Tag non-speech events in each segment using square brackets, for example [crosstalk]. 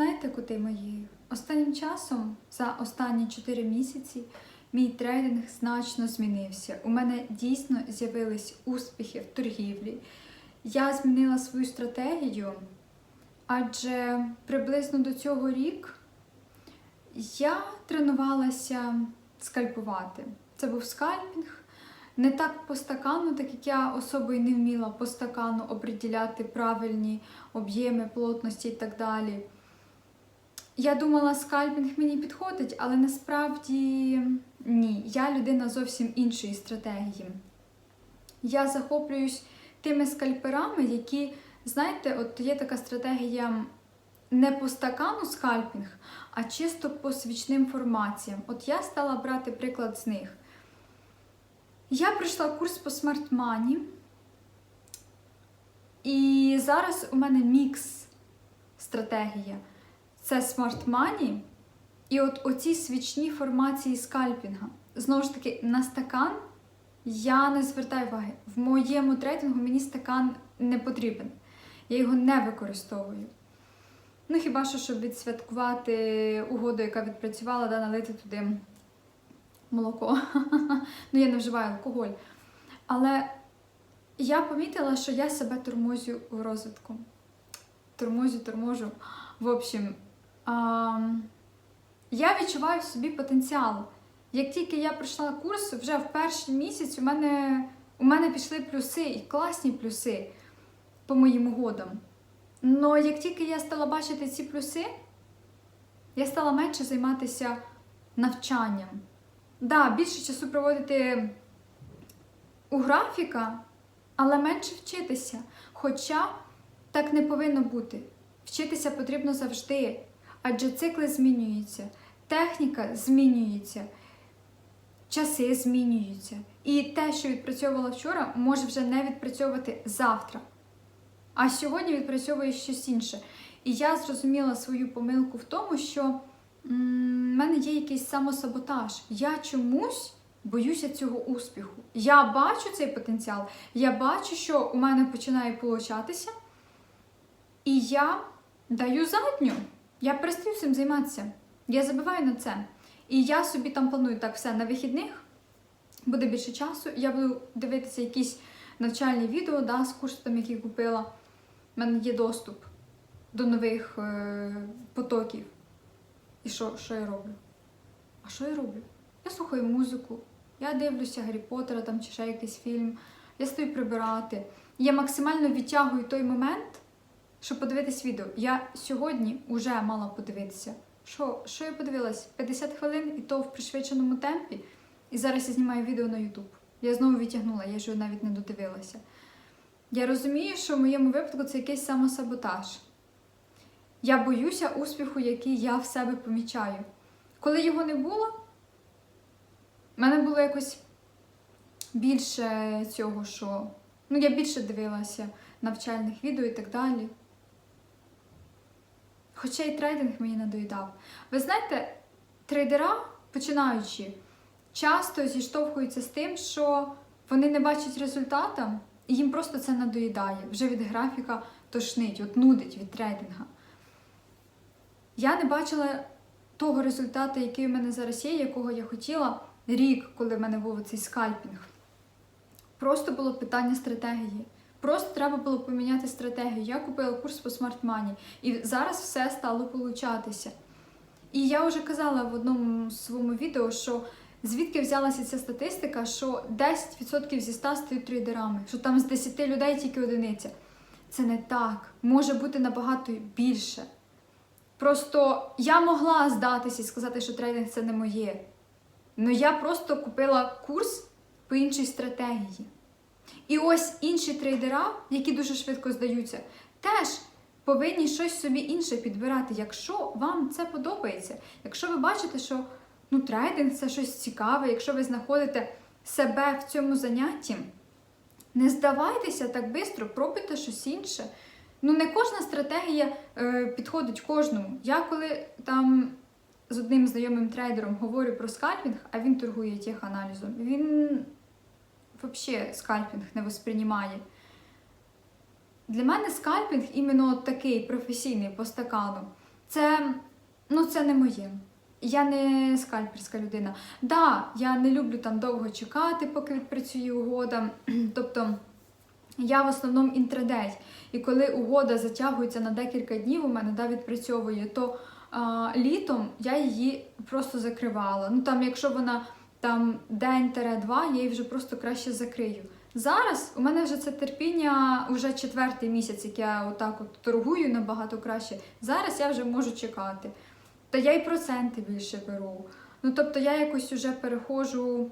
Знаєте, коти мої, останнім часом, за останні 4 місяці, мій трейдинг значно змінився. У мене дійсно з'явились успіхи в торгівлі. Я змінила свою стратегію, адже приблизно до цього рік я тренувалася скальпувати. Це був скальпінг. Не так по стакану, так як я особою не вміла по стакану оприділяти правильні об'єми, плотності і так далі. Я думала, скальпінг мені підходить, але насправді ні. Я людина зовсім іншої стратегії. Я захоплююсь тими скальперами, які, знаєте, от є така стратегія не по стакану скальпінг, а чисто по свічним формаціям. От я стала брати приклад з них. Я пройшла курс по Money, і зараз у мене мікс стратегія. Це Smart Money і от оці свічні формації скальпінга. Знову ж таки, на стакан я не звертаю уваги. В моєму трейдингу мені стакан не потрібен. Я його не використовую. Ну, хіба що, щоб відсвяткувати угоду, яка відпрацювала, да, налити туди молоко. [laughs] ну, я не вживаю алкоголь. Але я помітила, що я себе тормозю в розвитку. Тормозю, торможу. В общем, я відчуваю в собі потенціал. Як тільки я пройшла курс, вже в перший місяць у мене, у мене пішли плюси і класні плюси по моїм угодам. Но як тільки я стала бачити ці плюси, я стала менше займатися навчанням. Да, більше часу проводити у графіка, але менше вчитися. Хоча так не повинно бути. Вчитися потрібно завжди, адже цикли змінюються, техніка змінюється, часи змінюються. І те, що відпрацьовувала вчора, може вже не відпрацьовувати завтра. А сьогодні відпрацьовує щось інше. І я зрозуміла свою помилку в тому, що в мене є якийсь самосаботаж. Я чомусь боюся цього успіху. Я бачу цей потенціал, я бачу, що у мене починає получатися, і я даю задню. Я перестаю цим займатися. Я забиваю на це. І я собі там планую так все на вихідних, буде більше часу. Я буду дивитися якісь навчальні відео да, з курсом, які купила. У мене є доступ до нових е, потоків. І що, що я роблю? А що я роблю? Я слухаю музику, я дивлюся Гаррі Поттера там чи ще якийсь фільм, я стою прибирати. Я максимально відтягую той момент, щоб подивитись відео. Я сьогодні вже мала подивитися. Що, що я подивилась? 50 хвилин і то в пришвидшеному темпі. І зараз я знімаю відео на YouTube. Я знову відтягнула, я ж його навіть не додивилася. Я розумію, що в моєму випадку це якийсь самосаботаж. Я боюся успіху, який я в себе помічаю. Коли його не було, в мене було якось більше цього, що. Ну, я більше дивилася навчальних відео і так далі. Хоча і трейдинг мені надоїдав. Ви знаєте, трейдера, починаючи, часто зіштовхуються з тим, що вони не бачать результата, і їм просто це надоїдає. Вже від графіка тошнить, от нудить від трейдинга. Я не бачила того результату, який у мене зараз є, якого я хотіла рік, коли в мене був цей скальпінг. Просто було питання стратегії. Просто треба було поміняти стратегію. Я купила курс по Money, і зараз все стало получатися. І я вже казала в одному своєму відео, що звідки взялася ця статистика, що 10% зі 100 стають трейдерами, що там з 10 людей тільки одиниця. Це не так. Може бути набагато більше. Просто я могла здатися і сказати, що трейдинг це не моє. Ну я просто купила курс по іншій стратегії. І ось інші трейдера, які дуже швидко здаються, теж повинні щось собі інше підбирати, якщо вам це подобається. Якщо ви бачите, що ну, трейдинг це щось цікаве, якщо ви знаходите себе в цьому занятті, не здавайтеся так швидко, пробуйте щось інше. Ну, не кожна стратегія е, підходить кожному. Я коли там з одним знайомим трейдером говорю про скальпінг, а він торгує теханалізом, він взагалі скальпінг не восприймає. Для мене скальпінг іменно такий професійний по стакану. це, ну, це не моє. Я не скальперська людина. Да, я не люблю там довго чекати, поки відпрацює угода. [clears throat] Тобто я в основному інтрадей. І коли угода затягується на декілька днів, у мене да, відпрацьовує, то а, літом я її просто закривала. Ну там, якщо вона там день-два, я її вже просто краще закрию. Зараз у мене вже це терпіння вже четвертий місяць, як я отак от торгую набагато краще. Зараз я вже можу чекати. Та я й проценти більше беру. Ну тобто я якось вже переходжу.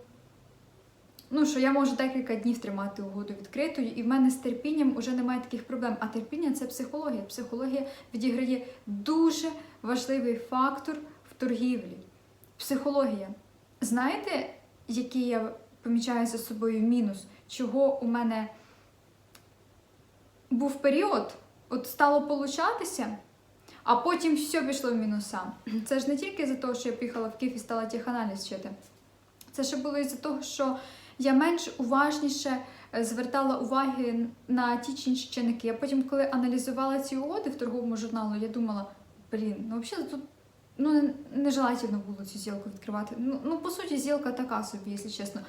Ну, що я можу декілька днів тримати угоду відкритою, і в мене з терпінням вже немає таких проблем. А терпіння це психологія. Психологія відіграє дуже важливий фактор в торгівлі. Психологія. Знаєте, який я помічаю за собою мінус, чого у мене був період, от стало получатися, а потім все пішло в мінуса. Це ж не тільки за те, що я поїхала в Київ і стала теханаліз вчити. Це ще було із-за того, що я менш уважніше е, звертала уваги на ті чи інші чинники. Я потім, коли аналізувала ці угоди в торговому журналу, я думала, блін, ну взагалі тут ну, нежелательно було цю зілку відкривати. Ну, ну, по суті, зілка така собі, якщо чесно.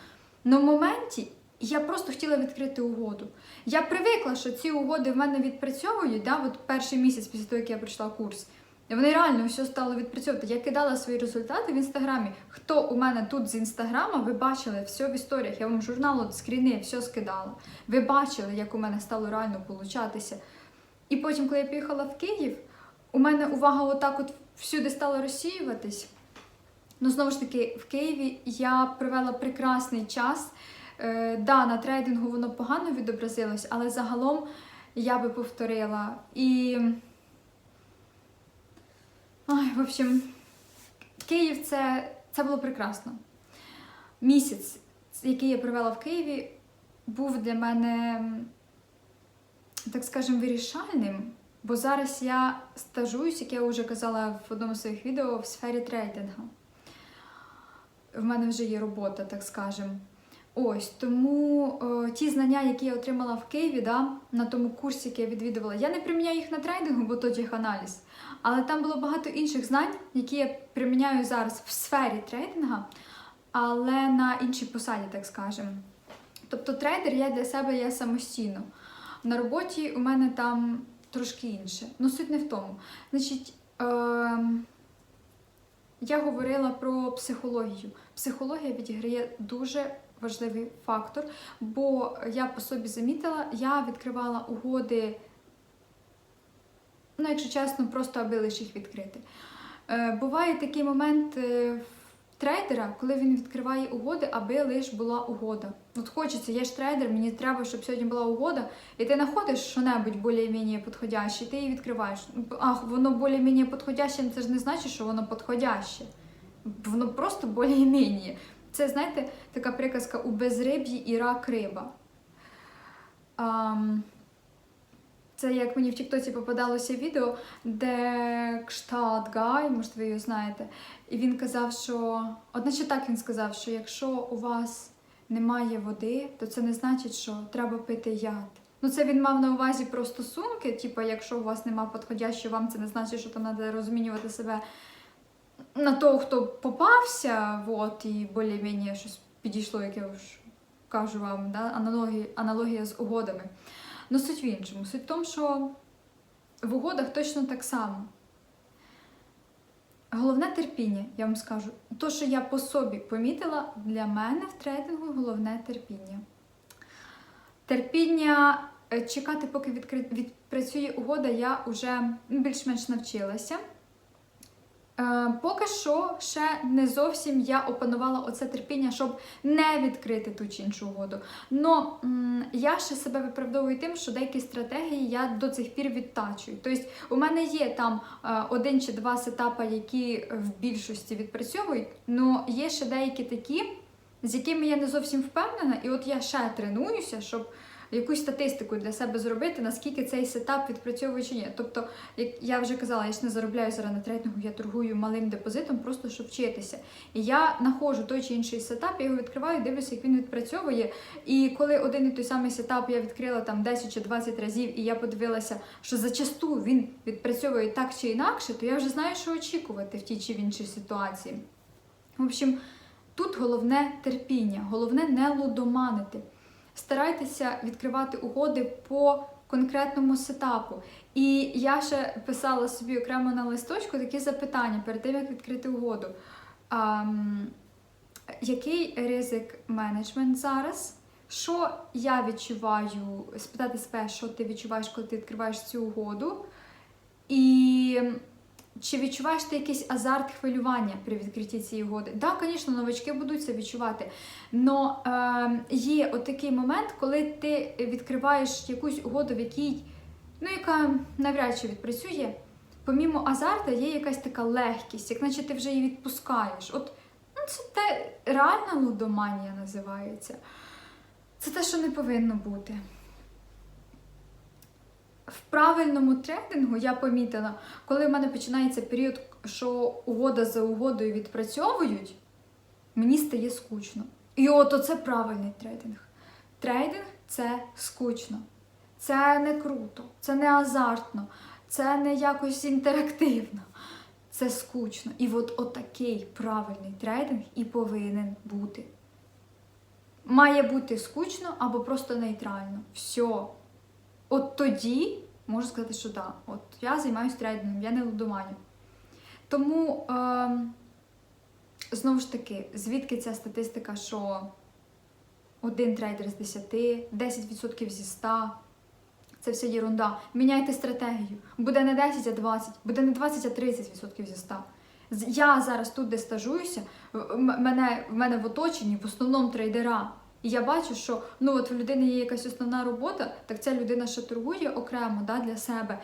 Но в моменті я просто хотіла відкрити угоду. Я привикла, що ці угоди в мене відпрацьовують, да, от перший місяць після того, як я пройшла курс. Вони реально все стало відпрацьовувати. Я кидала свої результати в інстаграмі. Хто у мене тут з інстаграма, ви бачили все в історіях. Я вам журнал от, скріни, все скидала. Ви бачили, як у мене стало реально получатися. І потім, коли я поїхала в Київ, у мене увага отак от всюди стала розсіюватись. Ну, знову ж таки, в Києві я провела прекрасний час. Е, да, на трейдингу воно погано відобразилось, але загалом я би повторила. І. Ай, в общем, Київ це, це було прекрасно. Місяць, який я провела в Києві, був для мене, так скажемо, вирішальним. Бо зараз я стажуюсь, як я вже казала в одному з своїх відео, в сфері трейдингу. В мене вже є робота, так скажемо. Ось тому е, ті знання, які я отримала в Києві, да, на тому курсі, який я відвідувала, я не приміняю їх на трейдингу, бо то їх аналіз. Але там було багато інших знань, які я приміняю зараз в сфері трейдинга, але на іншій посаді, так скажемо. Тобто трейдер я для себе є самостійно. На роботі у мене там трошки інше. Ну, суть не в тому. Значить, е, я говорила про психологію. Психологія відіграє дуже важливий фактор, бо я по собі замітила, я відкривала угоди, ну, якщо чесно, просто аби лише їх відкрити. Е, буває такий момент е, в трейдера, коли він відкриває угоди, аби лише була угода. От хочеться, я ж трейдер, мені треба, щоб сьогодні була угода, і ти знаходиш що-небудь більш-менш підходяще, ти її відкриваєш. Ах, воно більш-менш підходяще, це ж не значить, що воно підходяще. Воно просто більш-менш. Це, знаєте, така приказка у безриб'ї і рак риба. Ам, це як мені в Тіктоці попадалося відео, де Кшталт Гай, може, ви його знаєте, і він казав, що, одначе так він сказав, що якщо у вас немає води, то це не значить, що треба пити яд. Ну, це він мав на увазі про стосунки, типу, якщо у вас немає підходящого, вам це не значить, що там треба розмінювати себе на того, хто попався, от, і більш-менш щось підійшло, як я вже кажу вам, да? аналогія, аналогія з угодами. Ну, суть в іншому. Суть в тому, що в угодах точно так само. Головне терпіння, я вам скажу. То, що я по собі помітила, для мене в трейдингу головне терпіння. Терпіння е, чекати, поки відпрацює угода, я вже більш-менш навчилася. Е, Поки що ще не зовсім я опанувала оце терпіння, щоб не відкрити ту чи іншу угоду. Но я ще себе виправдовую тим, що деякі стратегії я до цих пір відтачую. Тобто у мене є там е, один чи два сетапи, які в більшості відпрацьовують, але є ще деякі такі, з якими я не зовсім впевнена, і от я ще тренуюся, щоб якусь статистику для себе зробити, наскільки цей сетап відпрацьовує чи ні. Тобто, як я вже казала, я ж не заробляю зараз на трейдингу, я торгую малим депозитом, просто щоб вчитися. І я знаходжу той чи інший сетап, я його відкриваю, дивлюся, як він відпрацьовує. І коли один і той самий сетап я відкрила там 10 чи 20 разів, і я подивилася, що зачасту він відпрацьовує так чи інакше, то я вже знаю, що очікувати в тій чи в іншій ситуації. В общем, тут головне терпіння, головне не лудоманити. Старайтеся відкривати угоди по конкретному сетапу. І я ще писала собі окремо на листочку такі запитання перед тим, як відкрити угоду. Ам, який ризик менеджмент зараз? Що я відчуваю? Спитати себе, що ти відчуваєш, коли ти відкриваєш цю угоду? І чи відчуваєш ти якийсь азарт хвилювання при відкритті цієї угоди? Так, да, звісно, новачки будуть це відчувати. Но е, є отакий момент, коли ти відкриваєш якусь угоду, в якій, ну, яка навряд чи відпрацює. Помімо азарта, є якась така легкість, як наче ти вже її відпускаєш. От ну, це те реальна лудоманія називається. Це те, що не повинно бути. Правильному трейдингу я помітила, коли в мене починається період, що угода за угодою відпрацьовують, мені стає скучно. І от оце правильний трейдинг. Трейдинг це скучно. Це не круто, це не азартно, це не якось інтерактивно. Це скучно. І от отакий правильний трейдинг і повинен бути. Має бути скучно або просто нейтрально. Все. От тоді можу сказати, що так, от я займаюся трейдингом, я не лудоманю. Тому, е, знову ж таки, звідки ця статистика, що один трейдер з 10, 10% зі 100, це все єрунда. Міняйте стратегію. Буде не 10, а 20, буде не 20, а 30% зі 100. Я зараз тут, де стажуюся, в- мене, в мене в оточенні в основному трейдера. І я бачу, що ну от в людини є якась основна робота, так ця людина ще торгує окремо да, для себе.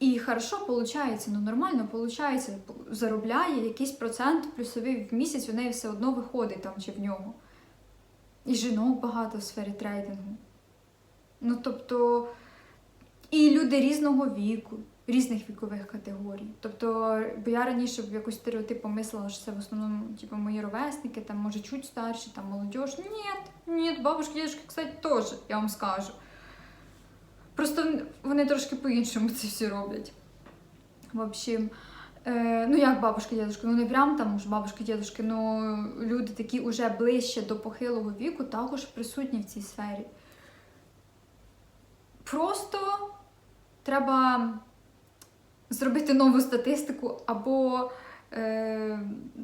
І хорошо виходить, ну нормально виходить, заробляє якийсь процент плюсовий в місяць, у неї все одно виходить там чи в нього. І жінок багато в сфері трейдингу. Ну тобто, і люди різного віку, різних вікових категорій. Тобто, бо я раніше в якось стереотипом мислила, що це в основному типу, мої ровесники, там може чуть старші, там молодіж. Ні, ні, бабушки, дідушки, кстати, теж, я вам скажу. Просто вони трошки по-іншому це всі роблять. В общем, е, ну як бабушки, дідушки, ну не прям там ж бабушки, дідушки, ну люди такі уже ближче до похилого віку також присутні в цій сфері. Просто треба зробити нову статистику або е,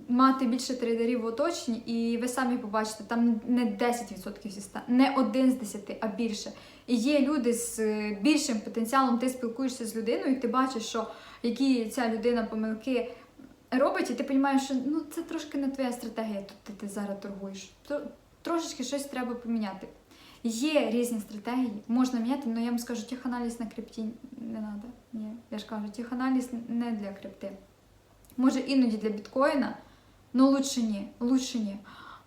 мати більше трейдерів в оточенні, і ви самі побачите, там не 10% зі 100, не один з 10, а більше. І є люди з е, більшим потенціалом, ти спілкуєшся з людиною, і ти бачиш, що які ця людина помилки робить, і ти розумієш, що ну, це трошки не твоя стратегія, тут ти, ти зараз торгуєш. То, трошечки щось треба поміняти. Є різні стратегії, можна міняти, але я вам скажу, теханаліз на крипті не треба. Ні, я ж кажу, теханаліз не для крипти. Може іноді для біткоїна, але лучше ні. Лучше ні.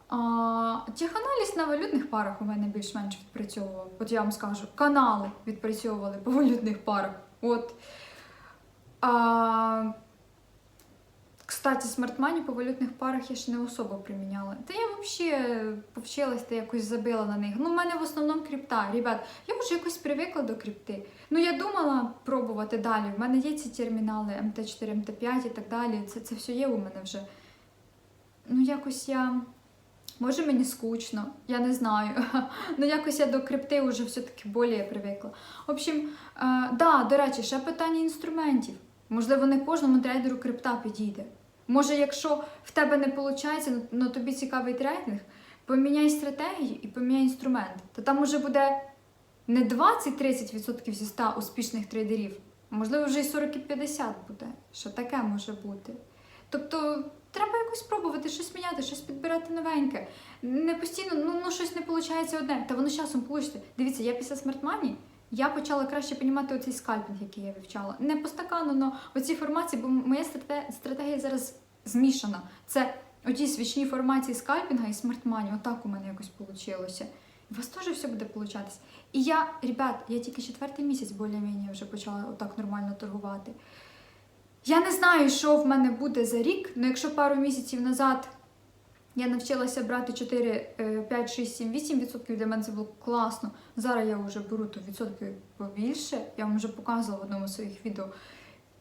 А, теханаліз на валютних парах у мене більш-менш відпрацьовував. От я вам скажу, канали відпрацьовували по валютних парах. От. А, кстати, смарт-мані по валютних парах я ще не особо приміняла. Та я взагалі повчилась та якось забила на них. Ну, в мене в основному крипта. Ребят, я вже якось привикла до крипти. Ну, я думала пробувати далі. В мене є ці термінали МТ4, МТ5 і так далі. Це, це все є у мене вже. Ну, якось я. Може, мені скучно, я не знаю. [laughs] ну, якось я до крипти вже все-таки більше привикла. В общем, е, да, до речі, ще питання інструментів. Можливо, не кожному трейдеру крипта підійде. Може, якщо в тебе не виходить, але тобі цікавий трейдинг, поміняй стратегію і поміняй інструмент. То там уже буде не 20-30% зі 100 успішних трейдерів, а можливо, вже і 40 і 50 буде. Що таке може бути? Тобто треба якось спробувати щось міняти, щось підбирати новеньке. Не постійно, ну, ну щось не виходить одне, та воно з часом вийде. Дивіться, я після смартмані я почала краще розуміти оцей скальпінг, який я вивчала. Не по стакану, але оці формації, бо моя стратегія, зараз змішана. Це оті свічні формації скальпінга і смартмані. Отак у мене якось вийшло. у вас теж все буде получатись. І я, ребят, я тільки четвертий місяць більш-менш вже почала отак нормально торгувати. Я не знаю, що в мене буде за рік, але якщо пару місяців назад я навчилася брати 4, е, 5, 6, 7, 8 відсотків, для мене це було класно. Зараз я вже беру то відсотків побільше, я вам вже показувала в одному з своїх відео.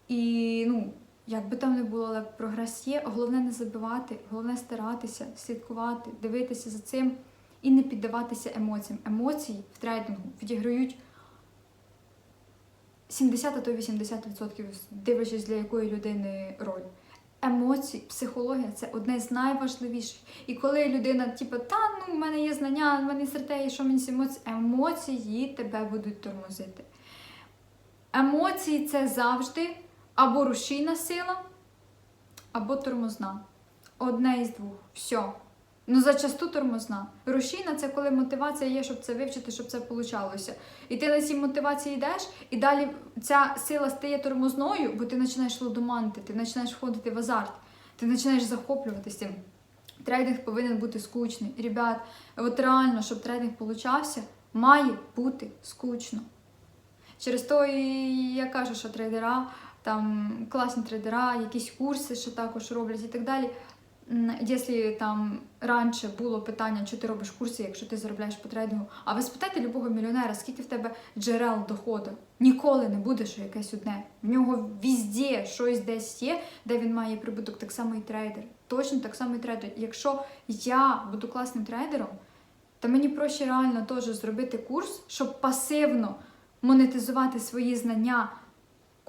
І ну, як би там не було, але прогрес є. Головне не забивати, головне старатися, слідкувати, дивитися за цим і не піддаватися емоціям. Емоції в трейдингу відіграють 70 а то 80%, дивлячись для якої людини роль. Емоції, психологія це одне з найважливіших. І коли людина, типу, та ну в мене є знання, в мене є що мені емоції, емоції тебе будуть тормозити. Емоції це завжди або рушійна сила, або тормозна. Одне із двох. Все. Ну, зачасту тормозна. Рушійна це коли мотивація є, щоб це вивчити, щоб це получалося. І ти на цій мотивації йдеш, і далі ця сила стає тормозною, бо ти починаєш лудоманити, ти починаєш входити в азарт, ти починаєш захоплюватися. Трейдинг повинен бути скучний. Ребят, от реально, щоб трейдинг получався, має бути скучно. Через то і я кажу, що трейдера, там класні трейдера, якісь курси ще також роблять і так далі. Якщо там раніше було питання, що ти робиш курси, якщо ти заробляєш по трейдингу, а ви спитайте любого мільйонера, скільки в тебе джерел доходу. Ніколи не буде, що якесь одне. В нього візде щось десь є, де він має прибуток, так само і трейдер. Точно так само і трейдер. Якщо я буду класним трейдером, то мені проще реально теж зробити курс, щоб пасивно монетизувати свої знання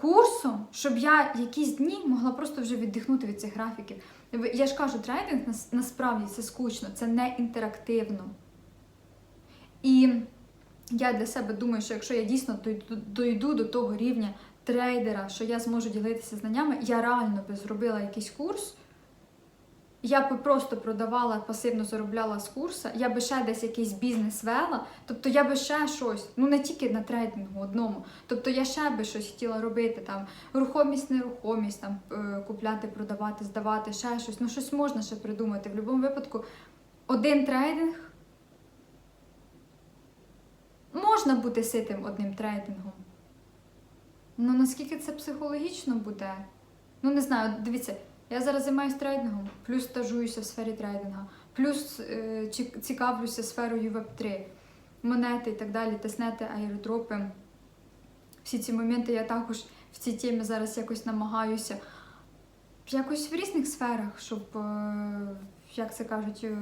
курсом, щоб я якісь дні могла просто вже віддихнути від цих графіків. Я ж кажу, трейдинг насправді це скучно, це не інтерактивно. І я для себе думаю, що якщо я дійсно дойду до того рівня трейдера, що я зможу ділитися знаннями, я реально би зробила якийсь курс. Я би просто продавала, пасивно заробляла з курсу, я би ще десь якийсь бізнес вела, тобто я би ще щось, ну не тільки на трейдингу одному. Тобто я ще би щось хотіла робити, там рухомість, нерухомість, там е, купляти, продавати, здавати, ще щось. Ну щось можна ще придумати. В будь-якому випадку один трейдинг можна бути ситим одним трейдингом. Ну наскільки це психологічно буде? Ну не знаю, дивіться. Я зараз займаюся трейдингом, плюс стажуюся в сфері трейдинга, плюс е, цікавлюся сферою Web3, монети і так далі, теснети, аеродропи. Всі ці моменти я також в цій темі зараз якось намагаюся. Якось в різних сферах, щоб, е, як це кажуть, е,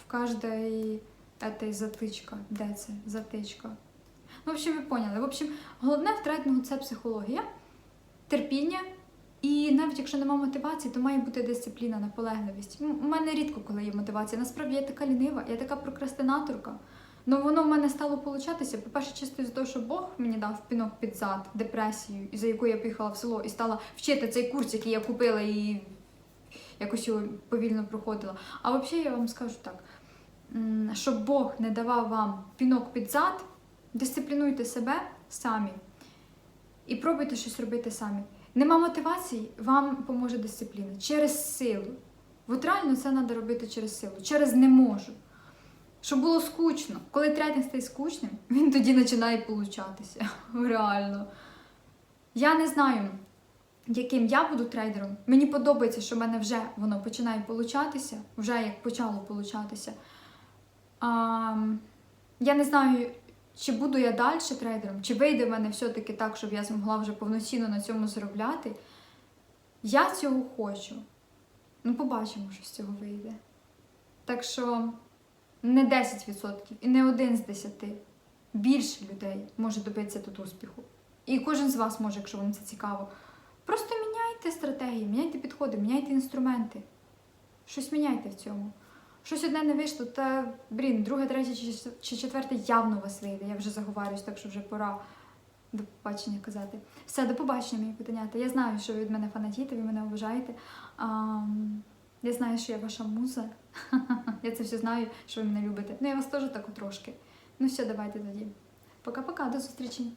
в кожній этой затичка. Де це? Затичка. Ну, в общем, ви поняли. В общем, головне в трейдингу це психологія, терпіння. І навіть якщо немає мотивації, то має бути дисципліна, наполегливість. У мене рідко, коли є мотивація. Насправді я така лінива, я така прокрастинаторка. Ну воно в мене стало получатися. По-перше, чисто з того, що Бог мені дав пінок під зад, депресію, за яку я поїхала в село і стала вчити цей курс, який я купила і якось його повільно проходила. А взагалі я вам скажу так: щоб Бог не давав вам пінок під зад, дисциплінуйте себе самі і пробуйте щось робити самі. Нема мотивації, вам поможе дисципліна через силу. От реально це треба робити через силу, через не можу. Щоб було скучно. Коли трейдинг стає скучним, він тоді починає получатися. [laughs] Реально. Я не знаю, яким я буду трейдером. Мені подобається, що в мене вже воно починає получатися, вже як почало получатися. А, я не знаю, чи буду я далі трейдером, чи вийде в мене все-таки так, щоб я змогла вже повноцінно на цьому заробляти. Я цього хочу. Ну, побачимо, що з цього вийде. Так що не 10% і не один з 10. Більше людей може добитися тут успіху. І кожен з вас може, якщо вам це цікаво. Просто міняйте стратегії, міняйте підходи, міняйте інструменти. Щось міняйте в цьому. Щось одне не вийшло, та блін, друге, третє чи, четверте явно вас вийде. Я вже заговарююсь, так що вже пора до побачення казати. Все, до побачення, мої питанята. Я знаю, що ви від мене фанатієте, ви мене вважаєте. А, я знаю, що я ваша муза. [laughs] я це все знаю, що ви мене любите. Ну, я вас теж так трошки. Ну все, давайте тоді. Пока-пока, до зустрічі.